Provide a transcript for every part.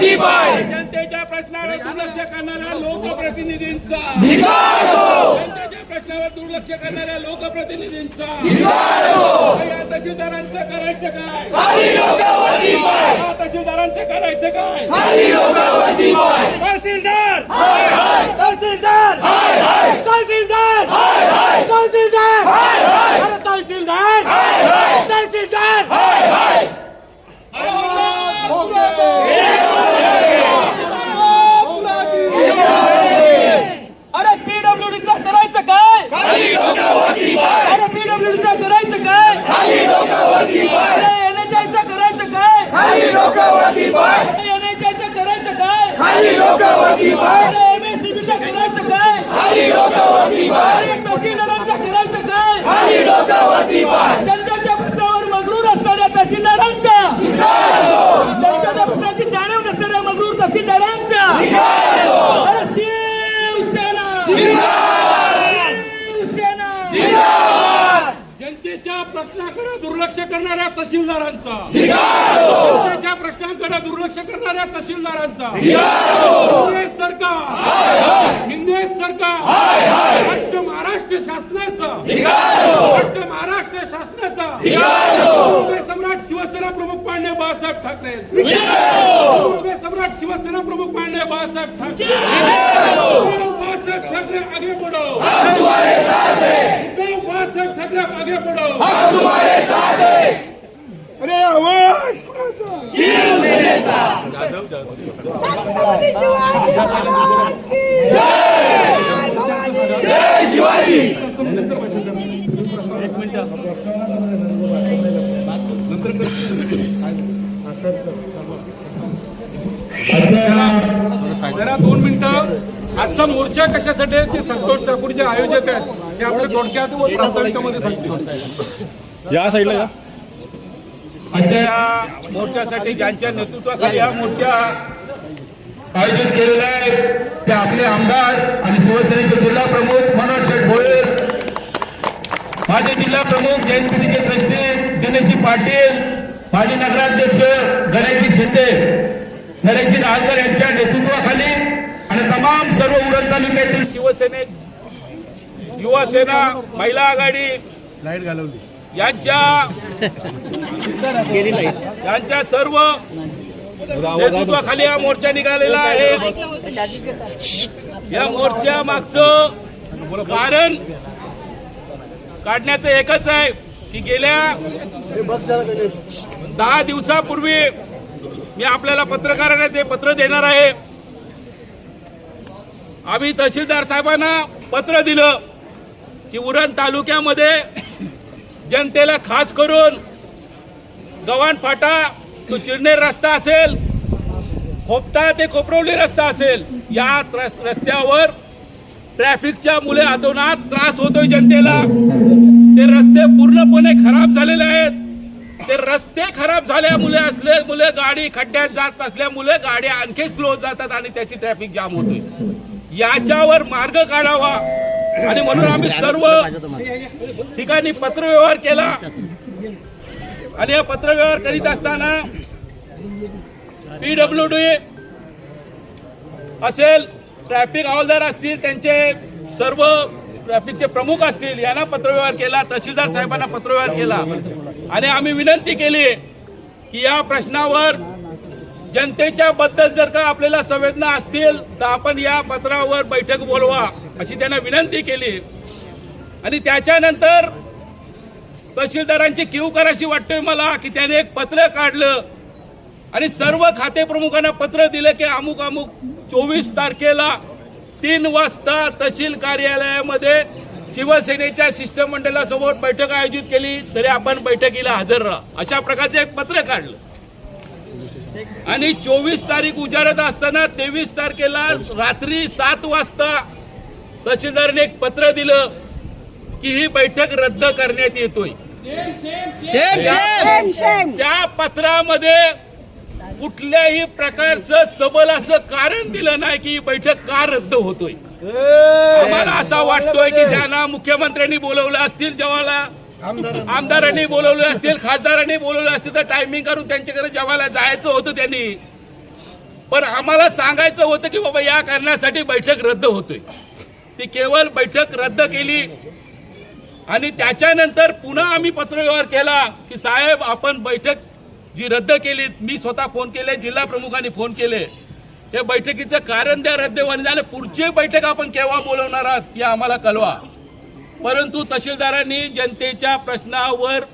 जनतेच्या प्रश्नावर दुर्लक्ष करणाऱ्या लोकप्रतिनिधींचा. जनतेच्या प्रश्नावर दुर्लक्ष करणाऱ्या लोकप्रतिनिधींचा. या तहसीलदारांचं करायचं काय? तहसीलदारांचं करायचं काय? तहसीलदार! तहसीलदार! तहसीलदार! हाय हाय. तहसीलदार! हाय हाय. अरे तहसीलदार! हाय हाय. तहसीलदार हाय हाय अरे पीडब्ल्यूडीचं करायचं काय खाली लोकवती पाय अरे पीडब्ल्यूडीचं करायचं काय खाली लोकवती पाय अरे एनएचआयचं करायचं काय खाली लोकवती पाय अरे एनएचआयचं करायचं काय खाली लोकवती पाय अरे एमएससीबीचं करायचं काय खाली लोकवती पाय अरे तहसीलदारांचं करायचं काय खाली लोकवती पाय जनतेच्या प्रश्नावर मगरूर असणाऱ्या तहसीलदारांचा जनतेच्या प्रश्नाची जाणीव नसणाऱ्या मगरूर तहसीलदारांचा अरे शिवसेना शिवसेना जनतेच्या प्रश्नाकडे दुर्लक्ष करणाऱ्या तहसीलदारांचा. त्याच्या प्रश्नांकडे दुर्लक्ष करणाऱ्या तहसीलदारांचा. काँग्रेस सरकार. हिंदे सरकार. राष्ट्र महाराष्ट्र शासनाचं. राष्ट्र महाराष्ट्र शासनाचा. सम्राट शिवसेना प्रमुख पांडे बाळासाहेब ठाकरे सम्राट शिवसेना प्रमुख पांडे बाळासाहेब ठाकरे बाळासाहेब ठाकरे आगे पडो बाळासाहेब ठाकरे आगे बढ़ो तुम्हारे साथ है अरे आवाज? छत्रपती शिवाजी महाराज की जय भवानी. जय शिवाजी. जरा दोन मिनिटं. आजचा मोर्चा कशासाठी आहे ते संतोष ठाकूर जे आयोजक आहेत. ते आपल्या थोडक्यात व प्रास्ताविकामध्ये सांगतील. या साईडला या. या मोर्चासाठी ज्यांच्या नेतृत्वाखाली हा मोर्चा आयोजित केलेलं आहे ते आपले आमदार आणि शिवसेनेचे जिल्हा प्रमुख मनोज शेठ भोळे माजी जिल्हा प्रमुख जयंतीचे ट्रस्टी दिनेशजी पाटील माजी नगराध्यक्ष गणेशजी शिंदे नरेशजी नागकर यांच्या नेतृत्वाखाली आणि तमाम सर्व उरण तालुक्यातील शिवसेने युवा सेना महिला आघाडी. यांच्या यांच्या सर्व नेतृत्वाखाली हा मोर्चा निघालेला आहे. या मोर्चा मागचं कारण काढण्याचं एकच आहे की गेल्या दहा दिवसापूर्वी मी आपल्याला पत्रकारांना ते पत्र देणार आहे. आम्ही तहसीलदार साहेबांना पत्र दिलं. की उरण तालुक्यामध्ये जनतेला खास करून गव्हाण फाटा तो चिरनेर रस्ता असेल खोपटा ते कोपरवली रस्ता असेल या त्रस- रस्त्यावर ट्रॅफिकच्या मुले आतोनात त्रास होतोय जनतेला. ते रस्ते पूर्णपणे खराब झालेले आहेत. ते रस्ते खराब झाल्यामुळे असले मुले गाडी खड्ड्यात जात असल्यामुळे गाड्या आणखी स्लो जातात आणि त्याची ट्रॅफिक जाम होतोय. याच्यावर मार्ग काढावा. आणि म्हणून आम्ही सर्व ठिकाणी पत्रव्यवहार केला. आणि या पत्रव्यवहार करीत असताना पीडब्ल्यू डी असेल ट्रॅफिक हवालदार असतील त्यांचे सर्व ट्रॅफिकचे प्रमुख असतील यांना पत्रव्यवहार केला तहसीलदार साहेबांना पत्रव्यवहार केला. आणि आम्ही विनंती केली की या प्रश्नावर जनतेच्या बद्दल जर का आपल्याला संवेदना असतील तर आपण या पत्रावर बैठक बोलवा. अशी त्यांना विनंती केली. आणि त्याच्यानंतर तहसीलदारांची क्यू कराशी वाटतोय मला की त्याने एक पत्र काढलं. आणि सर्व खाते प्रमुखांना पत्र दिलं की अमुक अमुक चोवीस तारखेला तीन वाजता तहसील कार्यालयामध्ये शिवसेनेच्या शिष्टमंडळासमोर बैठक आयोजित केली तरी आपण बैठकीला हजर राहा. अशा प्रकारचं एक पत्र काढलं. आणि चोवीस तारीख उजाडत असताना तेवीस तारखेला रात्री सात वाजता तहसीलदाराने एक पत्र दिलं की ही बैठक रद्द करण्यात येतोय. शेम शेम त्या पत्रामध्ये कुठल्याही प्रकारचं सबल असं कारण दिलं नाही की ही बैठक का रद्द होतोय. आम्हाला असा वाटतोय की ज्यांना मुख्यमंत्र्यांनी बोलवलं असतील जेव्हा आमदारांनी बोलवले असतील खासदारांनी बोलवले असतील तर टायमिंग करून त्यांच्याकडे जेवायला जायचं होतं त्यांनी. पण आम्हाला सांगायचं होतं की बाबा या कारणासाठी बैठक रद्द होतोय. ती केवळ बैठक रद्द केली. आणि त्याच्यानंतर पुन्हा आम्ही पत्रव्यवहार केला की साहेब आपण बैठक जी रद्द केली मी स्वतः फोन केले जिल्हा प्रमुखांनी फोन केले. या बैठकीचं कारण द्या रद्दवानी झालं. पुढची बैठक आपण केव्हा बोलवणार आहात हे आम्हाला कळवा. परंतु तहसीलदारांनी जनतेच्या प्रश्नावर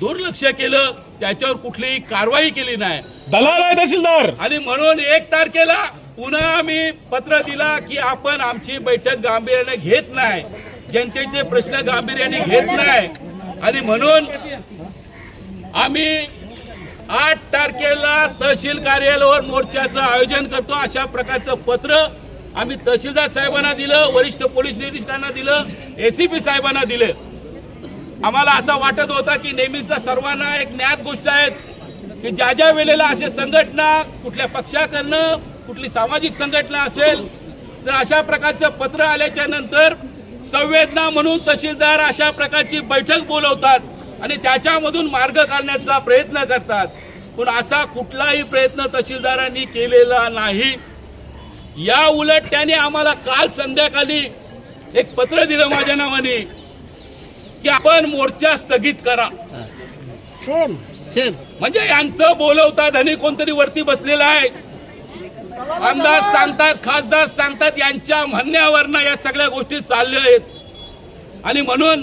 दुर्लक्ष केलं. त्याच्यावर कुठलीही कारवाई केली नाही. दलाल आहे तहसीलदार. आणि म्हणून एक तारखेला पुन्हा आम्ही पत्र दिला की आपण आमची बैठक गांभीर्याने घेत नाही. जनतेचे प्रश्न गांभीर्याने घेत नाही. आणि म्हणून आम्ही आठ तारखेला तहसील कार्यालयावर मोर्चाचं आयोजन करतो. अशा प्रकारचं पत्र आम्ही तहसीलदार साहेबांना दिलं वरिष्ठ पोलीस निरीक्षकांना दिलं एसीपी साहेबांना दिलं. आम्हाला असं वाटत होता की नेहमीचा सर्वांना एक ज्ञात गोष्ट आहे की ज्या ज्या वेळेला असे संघटना कुठल्या पक्षाकडनं कुठली सामाजिक संघटना असेल तर अशा प्रकारचं पत्र आल्याच्यानंतर संवेदना म्हणून तहसीलदार अशा प्रकारची बैठक बोलवतात आणि त्याच्यामधून मार्ग काढण्याचा प्रयत्न करतात. पण असा कुठलाही प्रयत्न तहसीलदारांनी केलेला नाही. या उलट त्याने आम्हाला काल संध्याकाळी एक पत्र दिलं माझ्या नावाने की आपण मोर्चा स्थगित करा. म्हणजे यांचं बोलवतात आणि कोणतरी वरती बसलेला आहे. आमदार सांगतात खासदार सांगतात यांच्या म्हणण्यावरनं या सगळ्या गोष्टी चालल्या आहेत. आणि म्हणून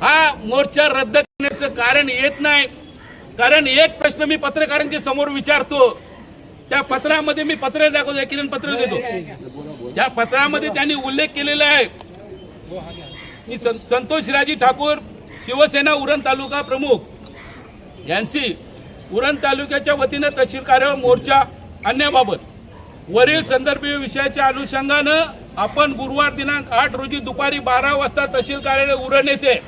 हा मोर्चा रद्द करण्याचं कारण येत नाही. कारण एक प्रश्न मी पत्रकारांच्या समोर विचारतो. त्या पत्रामध्ये मी पत्र दाखवतो किरण पत्र देतो. त्या पत्रामध्ये त्यांनी उल्लेख केलेला आहे. मी संतोष राजी ठाकूर शिवसेना उरण तालुका प्रमुख. यांची उरण तालुक्याच्या वतीनं तहसील कार्यालय मोर्चा आणण्याबाबत. वरील संदर्भीय विषयाच्या अनुषंगानं आपण गुरुवार दिनांक आठ रोजी दुपारी बारा वाजता तहसील कार्यालय उरण येथे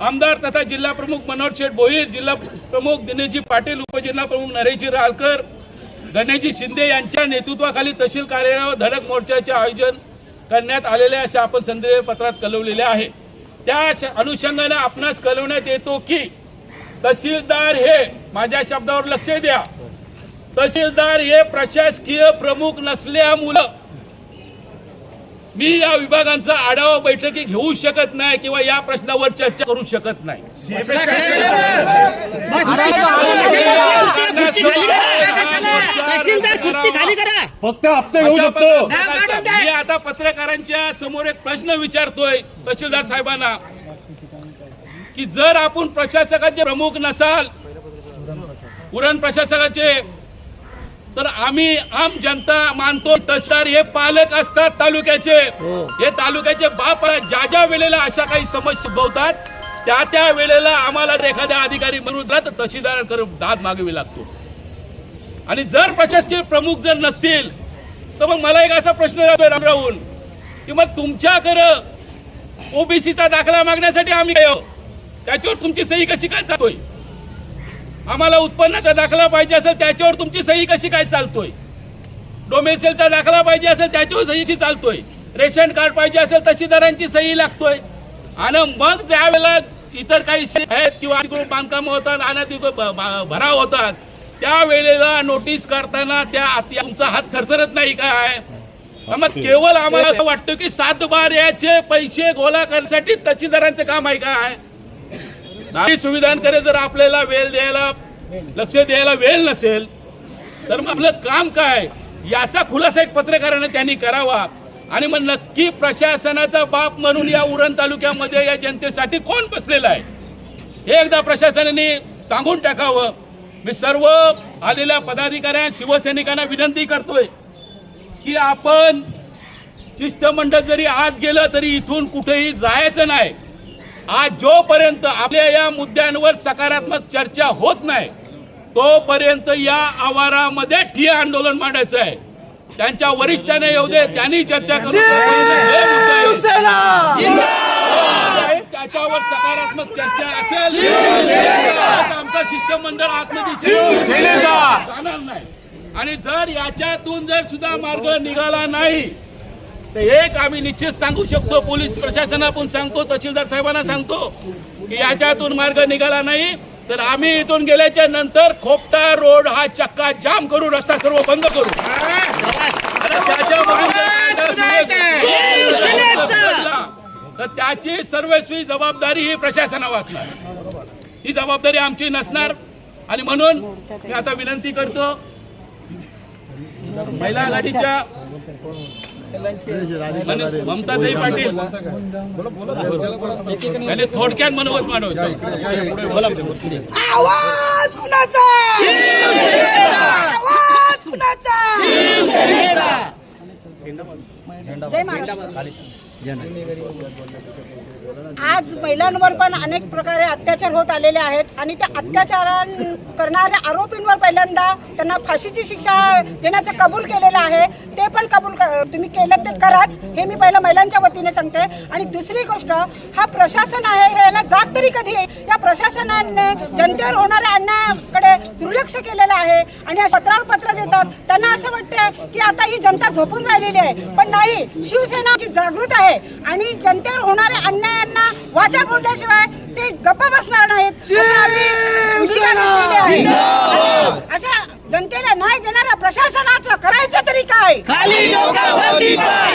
आमदार तथा जिल्हाप्रमुख मनोज शेठ भोईर जिल्हा प्रमुख दिनेशजी पाटील उपजिल्हाप्रमुख नरेशजी रालकर गणेशजी शिंदे यांच्या नेतृत्वाखाली तहसील कार्यालयावर धडक मोर्चाचे आयोजन करण्यात आलेले असे आपण संदर्भ पत्रात कळवलेले आहे. त्या श- अनुषंगाने आपणास कळवण्यात येतो की तहसीलदार हे माझ्या शब्दावर लक्ष द्या. तहसीलदार हे प्रशासकीय प्रमुख नसल्यामुळं मी या विभागांचा आढावा बैठकी घेऊ शकत नाही किंवा या प्रश्नावर चर्चा करू शकत नाही. तहसीलदार खुर्ची खाली करा. फक्त हप्ते घेऊ शकतो. मी आता पत्रकारांच्या समोर एक प्रश्न विचारतोय तहसीलदार साहेबांना. की जर आपण प्रशासकाचे प्रमुख नसाल उरण प्रशासकाचे तर आम्ही आम जनता मानतो तहसीलदार हे पालक असतात तालुक्याचे हे तालुक्याचे बाप. ज्या ज्या वेळेला अशा काही समस्या उद्भवतात त्या त्या वेळेला आम्हाला जर एखाद्या अधिकारी म्हणून तर तहसीलदारांकडे दाद मागावी लागतो आणि जर प्रशासकीय प्रमुख जर नसतील तर मग मला एक असा प्रश्न राहतोय रामराहून की मग तुमच्याकडं ओबीसीचा दाखला मागण्यासाठी आम्ही? त्याच्यावर तुमची सही कशी काय चालतोय आम्हाला उत्पन्नाचा दाखला पाहिजे असेल त्याच्यावर तुमची सही कशी काय चालतोय? डोमेसेलचा दाखला पाहिजे असेल त्याच्यावर सही कशी चालतोय? रेशन कार्ड पाहिजे असेल तहसीलदारांची सही लागतोय. आणि मग ज्या वेळेला इतर काही सही आहेत किंवा बांधकाम होतात ब- भराव होतात त्या वेळेला नोटीस काढताना त्या तुमचा हात थरथरत नाही काय? मग केवळ आम्हाला असं वाटतं की सात बार याचे पैसे गोळा करण्यासाठी तहसीलदारांचं काम आहे काय? नाही सुविधांकडे जर आपल्याला वेळ द्यायला लक्ष द्यायला वेळ नसेल तर मग आपलं काम काय? याचा खुलासा एक पत्रकाराने त्यांनी करावा. आणि मग नक्की प्रशासनाचा बाप म्हणून या उरण तालुक्यामध्ये या जनतेसाठी कोण बसलेला आहे? हे एकदा प्रशासनाने सांगून टाकावं. मी सर्व आलेल्या पदाधिकाऱ्या शिवसैनिकांना विनंती करतोय की आपण शिष्टमंडळ जरी आत गेलं तरी इथून कुठेही जायचं नाही. आज जोपर्यंत आपल्या या मुद्द्यांवर सकारात्मक चर्चा होत नाही तोपर्यंत या आवारामध्ये ठिय्या आंदोलन मांडायचं आहे. त्यांच्या वरिष्ठाने येऊ दे त्यांनी चर्चा करून त्याच्यावर सकारात्मक चर्चा असेल. आमचं शिष्टमंडळ आतमध्ये जाणार नाही. आणि जर याच्यातून जर सुद्धा मार्ग निघाला नाही तर एक आम्ही निश्चित सांगू शकतो पोलीस प्रशासना पण सांगतो तहसीलदार साहेबांना सांगतो की याच्यातून मार्ग निघाला नाही. तर आम्ही इथून गेल्याच्यानंतर खोपटा रोड हा चक्का जाम करू रस्ता सर्व बंद करू. तर त्याची सर्वस्वी जबाबदारी ही प्रशासनावर असणार ही जबाबदारी आमची नसणार. आणि म्हणून मी आता विनंती करतो महिला आघाडीच्या मनीष- ममताताई पाटील. यांनी थोडक्यात मनोगत मांडवायचं बोला पुढे. आवाज कुणाचा? आवाज कुणाचा? जय महाराष्ट्र. आज महिलांवर पण अनेक प्रकारे अत्याचार होत आलेले आहेत आणि त्या अत्याचार करणाऱ्या आरोपींवर पहिल्यांदा त्यांना फाशीची शिक्षा देण्याचं कबूल केलेलं आहे. ते पण कबूल क- तुम्ही केलं ते कराच हे मी पहिलं महिलांच्या वतीने सांगते. आणि दुसरी गोष्ट हा प्रशासन आहे याला जात तरी कधी या प्रशासनाने जनतेवर होणाऱ्या अन्यायाकडे दुर्लक्ष केलेलं आहे आणि या सत्रावर पत्र देतात. त्यांना असं वाटतं की आता ही जनता झोपून राहिलेली आहे. पण नाही शिवसेना जागृत आहे आणि जनतेवर होणाऱ्या अन्यायांना वाचा फोडल्याशिवाय ते गप्प बसणार नाहीत. आहे. अशा जनतेला न्याय देणाऱ्या प्रशासनाचं करायचं तरी काय?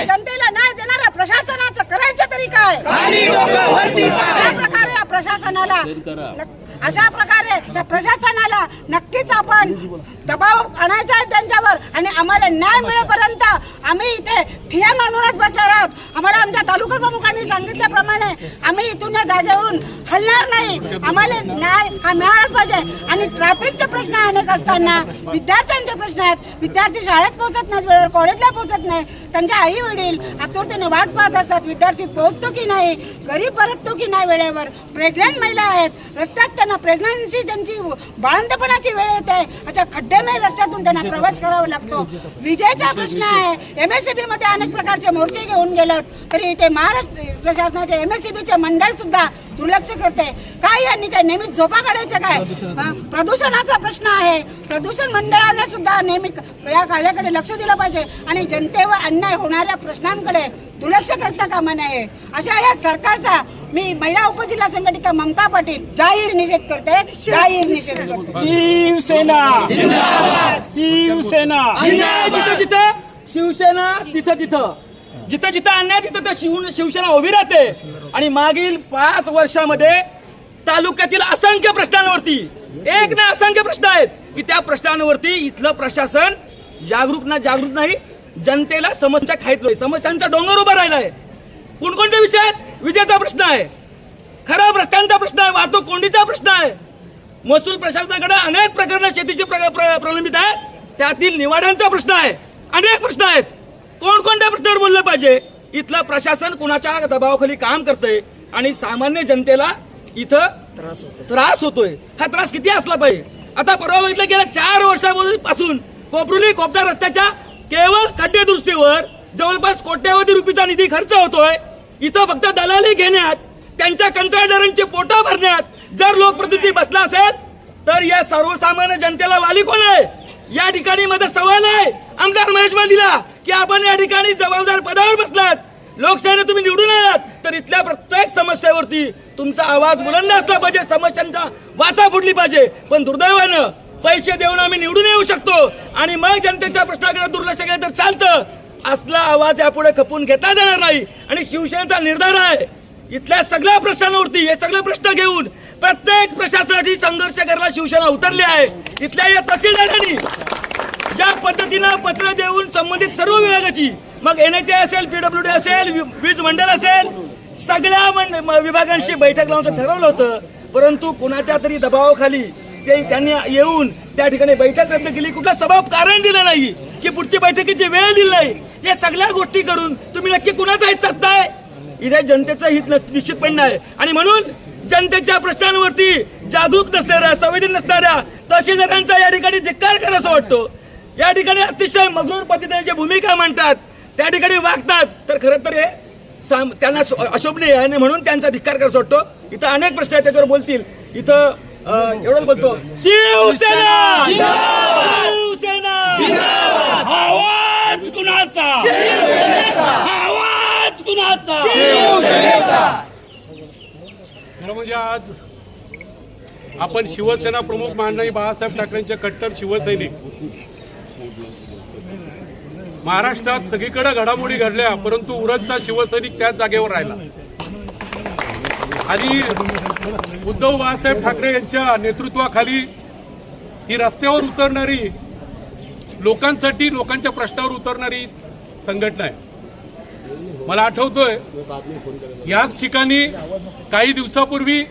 जनतेला न्याय देणाऱ्या प्रशासनाचं करायचं तरी काय? प्रकारे या प्रशासनाला अशा प्रकारे त्या प्रशासनाला नक्कीच आपण दबाव आणायचा आहे त्यांच्यावर आणि आम्हाला न्याय मिळेपर्यंत आम्ही इथे ठिया मांडूनच बसणार आहोत. आम्हाला आमच्या तालुका प्रमुखांनी सांगितल्याप्रमाणे आम्ही इथून या जागेवरून हलणार नाही. आम्हाला न्याय हा मिळालाच पाहिजे. आणि ट्रॅफिकचे प्रश्न अनेक असताना विद्यार्थ्यांचे प्रश्न आहेत. विद्यार्थी शाळेत पोहोचत नाहीत वेळेवर कॉलेजला पोहोचत नाही. त्यांचे आई वडील आतुरतेने वाट पाहत असतात विद्यार्थी पोहोचतो की नाही घरी परततो की नाही वेळेवर. प्रेग्नंट महिला आहेत. रस्त्यात त्यांना प्रेग्नन्सी त्यांची बाळंतपणाची वेळ येते. अशा खड्डेमय रस्त्यातून त्यांना प्रवास करावा लागतो. विजेचा प्रश्न आहे. एमएससीबी मध्ये अनेक प्रकारचे मोर्चे घेऊन गेलं तरी ते महाराष्ट्र शासनाचे एमएससीबी चे मंडळ सुद्धा दुर्लक्ष करते. काय यांनी काय नेहमी झोपा काढायचं काय? प्रदूषणाचा प्रश्न आहे. प्रदूषण मंडळाने सुद्धा नेहमी या कार्याकडे लक्ष दिलं पाहिजे. आणि जनतेवर अन्याय होणाऱ्या प्रश्नांकडे दुर्लक्ष करता कामा नये. अशा या सरकारचा मी महिला उपजिल्हा संघटिका ममता पाटील जाहीर निषेध करते. जाहीर निषेध करते. शिवसेना. शिवसेना. अन्याय जिथं जिथं शिवसेना तिथं तिथं. जिथं जिथं अन्याय तिथं तिथं शिव शिवसेना उभी राहते. आणि मागील पाच वर्षामध्ये तालुक्यातील असंख्य प्रश्नांवरती एक ना असंख्य प्रश्न आहेत की त्या प्रश्नांवरती इथलं प्रशासन जागरूक ना जागरूक नाही जनतेला समस्या खायतलोय समस्यांचा डोंगर उभा राहिलाय. कोणकोणते विषय आहेत? विजेचा प्रश्न आहे. खराब रस्त्यांचा प्रश्न आहे. वाहतूक कोंडीचा प्रश्न आहे. महसूल प्रशासनाकडे अनेक प्रकरणं शेतीची प्र- प्र- प्रलंबित आहेत. त्यातील निवाड्यांचा प्रश्न आहे. अनेक प्रश्न आहेत. कोणकोणत्या प्रश्नावर बोललं पाहिजे? इथलं प्रशासन कुणाच्या दबावाखाली काम करतंय? आणि सामान्य जनतेला इथं त्रास होतोय. हा त्रास किती असला पाहिजे? आता परवा बघितलं गेल्या चार वर्षापासून कोपरुली कोपदा रस्त्याच्या केवळ खड्डेदृष्टीवर जवळपास कोट्यावधी रुपयाचा निधी खर्च होतोय. इथं फक्त दलाली घेण्यात त्यांच्या कंत्राटदारांची पोटा भरण्यात जर लोकप्रतिनिधी बसला असेल तर या सर्वसामान्य जनतेला वाली कोण आहे? या ठिकाणी माझा सवाल आहे. आमदार महेश दिला की आपण या ठिकाणी जबाबदार पदावर बसलात? लोकशाहीने तुम्ही निवडून आलात तर इथल्या प्रत्येक समस्येवरती तुमचा आवाज बुलंद असला पाहिजे. समस्यांचा वाचा फुटली पाहिजे. पण दुर्दैवानं पैसे देऊन आम्ही निवडून येऊ शकतो. आणि मग जनतेच्या प्रश्नाकडे दुर्लक्ष केलं तर चालतं. असला आवाज यापुढे खपून घेता जाणार नाही. आणि शिवसेनेचा निर्धार आहे. इथल्या सगळ्या प्रश्नांवरती हे सगळे प्रश्न घेऊन प्रत्येक प्रशासनाची संघर्ष करायला शिवसेना उतरली आहे. इथल्या या तहसीलदारांनी ज्या पद्धतीनं पत्र देऊन संबंधित सर्व विभागाची मग एन एच असेल पीडब्ल्यू डी असेल वीज मंडळ असेल सगळ्या मंड- म- विभागांशी बैठक लावून ठरवलं होतं. परंतु कुणाच्या तरी दबावाखाली ते त्यांनी येऊन त्या ठिकाणी बैठक रद्द केली कुठला सभा कारण दिलं नाही की पुढची बैठकीची वेळ दिली नाही या सगळ्या गोष्टी करून तुम्ही नक्की कुणाचा हित साधताय इथे जनतेचं हित निश्चितपणे नाही. आणि म्हणून जनतेच्या प्रश्नांवरती जागरूक नसणाऱ्या संवेदन नसणाऱ्या तहसीलदारांचा या ठिकाणी धिक्कार करायचा वाटतो. या ठिकाणी अतिशय मगरूर पद्धतीने भूमिका मांडतात त्या ठिकाणी वागतात. तर खरं तर हे साम- त्यांना अशोभनीय आहे आणि म्हणून त्यांचा धिक्कार करायचा वाटतो. इथं अनेक प्रश्न आहेत त्याच्यावर बोलतील. इथं एवढंच बोलतो शिवसेना शिवसेना आवाज कुणाचा आवाज कुणाचा खरं म्हणजे आज आपण शिवसेना प्रमुख माननीय बाळासाहेब ठाकरेंचे कट्टर शिवसैनिक. महाराष्ट्रात सगळीकडे घडामोडी घडल्या परंतु उरदचा शिवसैनिक त्याच जागेवर राहिला. आणि उद्धव बाळासाहेब ठाकरे यांच्या नेतृत्वाखाली ही रस्त्यावर उतरणारी लोकांसाठी लोकांच्या प्रश्नावर उतरणारी संघटना आहे. मला आठवतोय याच ठिकाणी काही दिवसापूर्वी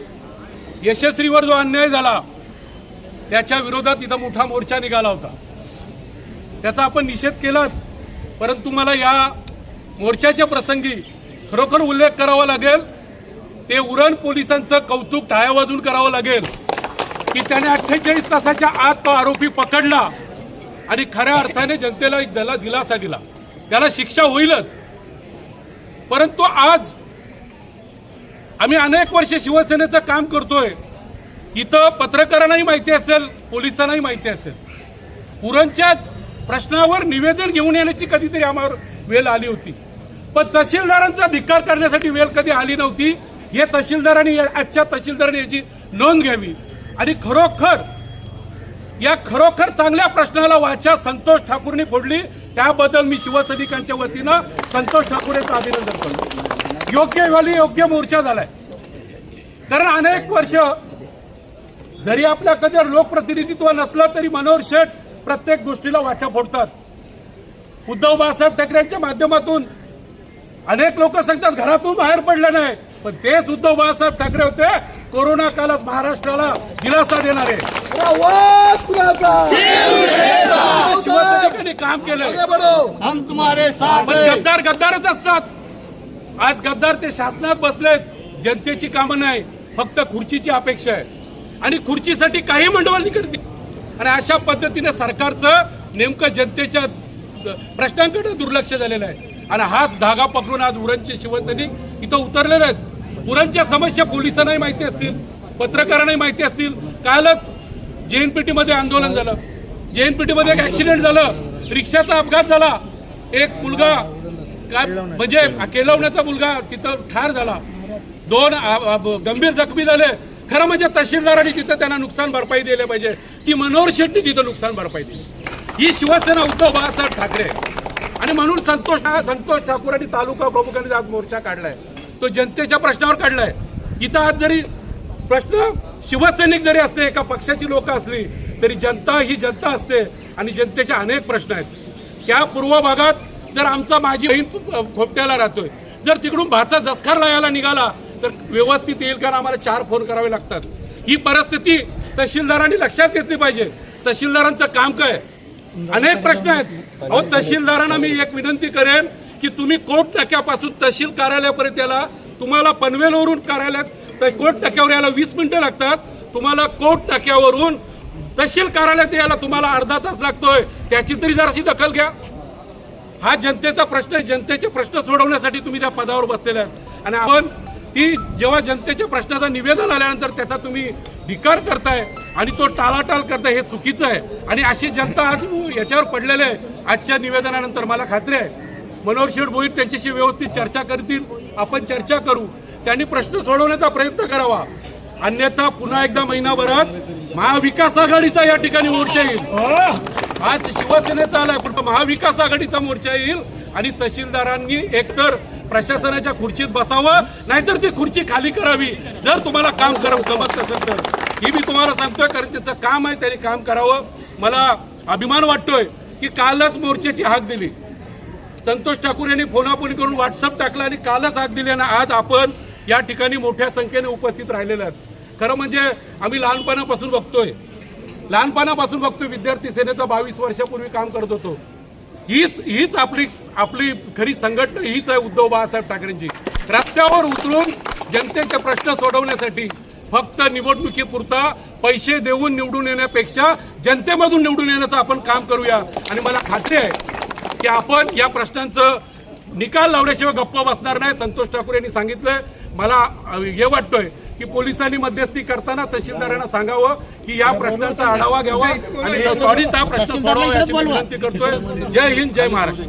यशस्वीवर जो अन्याय झाला त्याच्या विरोधात इथं मोठा मोर्चा निघाला होता. त्याचा आपण निषेध केलाच परंतु मला या मोर्चाच्या प्रसंगी खरोखर उल्लेख करावा लागेल. ते उरण पोलिसांचं कौतुक टाळ्या वाजून करावं लागेल की त्याने अठ्ठेचाळीस तासाच्या आत तो आरोपी पकडला आणि खऱ्या अर्थाने जनतेला एक दला दिलासा दिला. त्याला शिक्षा होईलच. परंतु आज आम्ही अनेक वर्ष शिवसेनेचं काम करतोय. इथं पत्रकारांनाही माहिती असेल पोलिसांनाही माहिती असेल. उरणच्या प्रश्नावर निवेदन घेऊन येण्याची कधीतरी आम्हाला वेळ आली होती. पण तहसीलदारांचा धिक्कार करण्यासाठी वेळ कधी आली नव्हती? हे तहसीलदारांनी या- आजच्या तहसीलदारांनी याची नोंद घ्यावी. आणि खरोखर या खरोखर चांगल्या प्रश्नाला वाचा संतोष ठाकूरनी फोडली त्याबद्दल मी शिवसैनिकांच्या वतीनं संतोष ठाकूर यांचं अभिनंदन करतो. योग्य वेळी योग्य मोर्चा झालाय. कारण अनेक वर्ष जरी आपल्याकडे लोकप्रतिनिधित्व नसलं तरी मनोहर शेठ प्रत्येक गोष्टीला वाचा फोडतात. उद्धव बाळासाहेब ठाकरेंच्या माध्यमातून अनेक लोक सांगतात घरातून बाहेर पडलं नाही. पण तेच उद्धव बाळासाहेब ठाकरे होते कोरोना काळात महाराष्ट्राला दिलासा देणारे. काम केलं हम तुम्हारे साथ गद्दार गद्दारच असतात. आज गद्दार ते शासनात बसलेत जनतेची कामं नाही फक्त खुर्चीची अपेक्षा आहे. आणि खुर्चीसाठी काही मंडळांनी करते आणि अशा पद्धतीने सरकारचं नेमकं जनतेच्या प्रश्नांकडे दुर्लक्ष झालेलं आहे. आणि हाच धागा पकडून आज उरणचे शिवसैनिक इथं उतरलेले आहेत. पुरांच्या समस्या पोलिसांनाही माहिती असतील पत्रकारांनाही माहिती असतील. कालच जेएनपीटी मध्ये आंदोलन झालं. जेएनपीटी मध्ये एक ऍक्सिडेंट झालं. रिक्षाचा अपघात झाला. एक मुलगा काय म्हणजे केलवण्याचा मुलगा तिथं ठार झाला. दोन गंभीर जखमी झाले. खरं म्हणजे तहसीलदारांनी तिथं त्यांना नुकसान भरपाई दिली पाहिजे. ती मनोहर शेट्टी तिथं नुकसान भरपाई दिली. ही शिवसेना उद्धव बाळासाहेब ठाकरे आणि म्हणून संतोष संतोष ठाकूर आणि तालुका प्रमुखांनी आज मोर्चा काढलाय. तो जनतेच्या प्रश्नावर काढलाय. इथं आज जरी प्रश्न शिवसैनिक जरी असले एका पक्षाची लोक असली तरी जनता ही जनता असते आणि जनतेचे अनेक प्रश्न आहेत. त्या पूर्व भागात जर आमचा माझी बहीण खोपट्याला राहतोय जर तिकडून भाचा जसखार लयाला निघाला तर व्यवस्थित येईल कारण आम्हाला चार फोन करावे लागतात. ही परिस्थिती तहसीलदारांनी लक्षात घेतली पाहिजे. तहसीलदारांचं काम काय? अनेक प्रश्न आहेत. अहो तहसीलदारांना मी एक विनंती करेन की तुम्ही कोट नाक्यापासून तहसील कार्यालयापर्यंत याला तुम्हाला पनवेलवरून कार्यालयात तर कोट नाक्यावर यायला वीस मिनिटं लागतात. तुम्हाला कोट नाक्यावरून तहसील कार्यालयात यायला तुम्हाला अर्धा तास लागतोय. त्याची तरी जराशी दखल घ्या. हा जनतेचा प्रश्न आहे. जनतेचे प्रश्न सोडवण्यासाठी तुम्ही त्या पदावर बसलेला आहात. आणि आपण ती जेव्हा जनतेच्या प्रश्नाचं निवेदन आल्यानंतर त्याचा तुम्ही धिकार करताय आणि तो टाळाटाळ करतं हे चुकीचं आहे. आणि अशी जनता आज याच्यावर पडलेले आहे. आजच्या निवेदनानंतर मला खात्री आहे मनोहर शेठ भोईर त्यांच्याशी व्यवस्थित चर्चा करतील आपण चर्चा करू. त्यांनी प्रश्न सोडवण्याचा प्रयत्न करावा. अन्यथा पुन्हा एकदा महिनाभरात महाविकास आघाडीचा या ठिकाणी मोर्चा येईल. आज शिवसेनेचा आलाय पण महाविकास आघाडीचा मोर्चा येईल आणि तहसीलदारांनी एकतर प्रशासनाच्या खुर्चीत बसावं नाहीतर ती खुर्ची खाली करावी. जर तुम्हाला काम करावं जमत नसेल तर. ही मी तुम्हाला सांगतोय कारण त्याचं काम आहे त्यांनी काम करावं. मला अभिमान वाटतोय की कालच मोर्चाची हाक दिली. संतोष ठाकूर यांनी फोनाफोन करून व्हॉट्सअप टाकला आणि कालच हाक दिली आणि आज आपण या ठिकाणी मोठ्या संख्येने उपस्थित राहिलेले आहेत. खरं म्हणजे आम्ही लहानपणापासून बघतोय. लहानपणापासून बघतोय विद्यार्थी सेनेचा बावीस वर्षापूर्वी काम करत होतो. हीच हीच आपली आपली खरी संघटना हीच आहे उद्धव बाळासाहेब ठाकरेंची. रस्त्यावर उतरून जनतेचे प्रश्न सोडवण्यासाठी फक्त निवडणुकीपुरता पैसे देऊन निवडून येण्यापेक्षा जनतेमधून निवडून येण्याचं आपण काम करूया. आणि मला खात्री आहे की आपण या प्रश्नांचं निकाल लावल्याशिवाय गप्प बसणार नाही संतोष ठाकूर यांनी सांगितलंय. मला हे वाटतोय की पोलिसांनी मध्यस्थी करताना तहसीलदारांना सांगावं की या प्रश्नांचा आढावा घ्यावा आणि त्वरित हा प्रश्न सोडवा याची मी विनंती करतोय. जय हिंद जय महाराष्ट्र.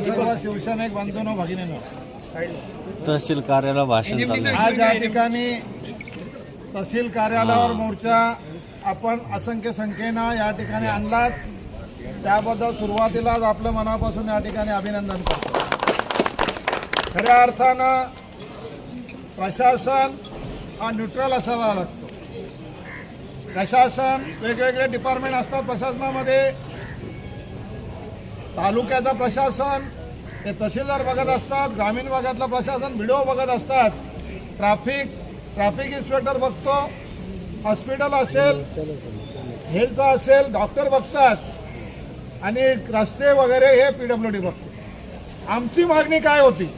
सर्व शिवसेनेक बांधून भगिनीनं. तहसील कार्यालय भाषण आज या ठिकाणी तहसील कार्यालयावर मोर्चा आपण असंख्य संख्येनं या ठिकाणी आणलात. त्याबद्दल सुरुवातीलाच आपलं मनापासून या ठिकाणी अभिनंदन करतो. खऱ्या अर्थानं प्रशासन हा न्यूट्रल असावा लागतो. प्रशासन वेगवेगळे डिपार्टमेंट असतात प्रशासनामध्ये. तालुक्याचं प्रशासन ते तहसीलदार बघत असतात ग्रामीण भागातलं प्रशासन व्हिडिओ बघत असतात. ट्रॅफिक ट्रॅफिक इन्स्पेक्टर बघतो. हॉस्पिटल असेल हेल्थचं असेल डॉक्टर बघतात. आणि रस्ते वगैरे हे पी डब्ल्यू डी बघतो. आमची मागणी काय होती?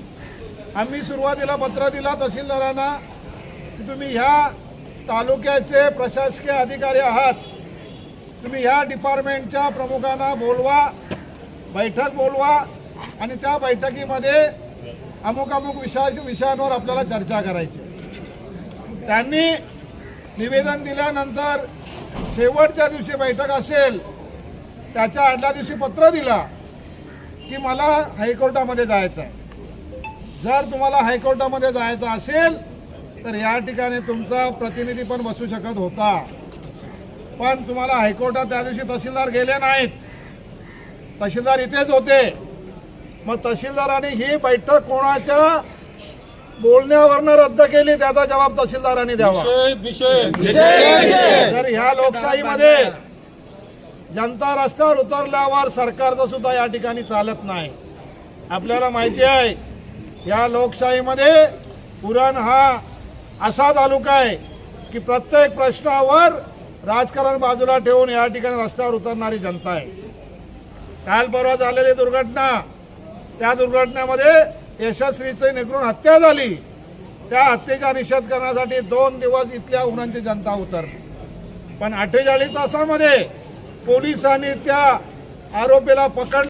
आम्ही सुरुवातीला पत्र दिला तहसीलदारांना की तुम्ही ह्या तालुक्याचे प्रशासकीय अधिकारी आहात. तुम्ही ह्या डिपार्टमेंटच्या प्रमुखांना बोलवा बैठक बोलवा आणि त्या बैठकीमध्ये अमुक अमुक विषया विषयांवर आपल्याला चर्चा करायची. त्यांनी निवेदन दिल्यानंतर शेवटच्या दिवशी बैठक असेल त्याच्या आदल्या दिवशी पत्र दिला की मला हायकोर्टामध्ये जायचं आहे जर तुम्हाला हायकोर्टामध्ये जायचं असेल तर या ठिकाणी तुमचा प्रतिनिधी पण बसू शकत होता. पण तुम्हाला हायकोर्टात त्या दिवशी तहसीलदार गेले नाहीत. तहसीलदार इथेच होते. मग तहसीलदारांनी ही बैठक कोणाच्या बोलण्यावरनं रद्द केली त्याचा जबाब तहसीलदारांनी द्यावा. तर ह्या लोकशाहीमध्ये जनता रस्त्यावर उतरल्यावर सरकारचं सुद्धा या ठिकाणी चालत नाही. आपल्याला माहिती आहे या लोकशाहीमध्ये पुरण हा असा तालुका आहे की प्रत्येक प्रश्नावर राजकारण बाजूला ठेवून या ठिकाणी रस्त्यावर उतरणारी जनता आहे. काल परवा झालेली दुर्घटना त्या दुर्घटनेमध्ये यशस्वीचे निकडून हत्या झाली. त्या हत्येचा निषेध करण्यासाठी दोन दिवस इथल्या उन्हांची जनता उतरली. पण अठ्ठेचाळीस तासामध्ये पोलिसांनी त्या आरोपीला पकड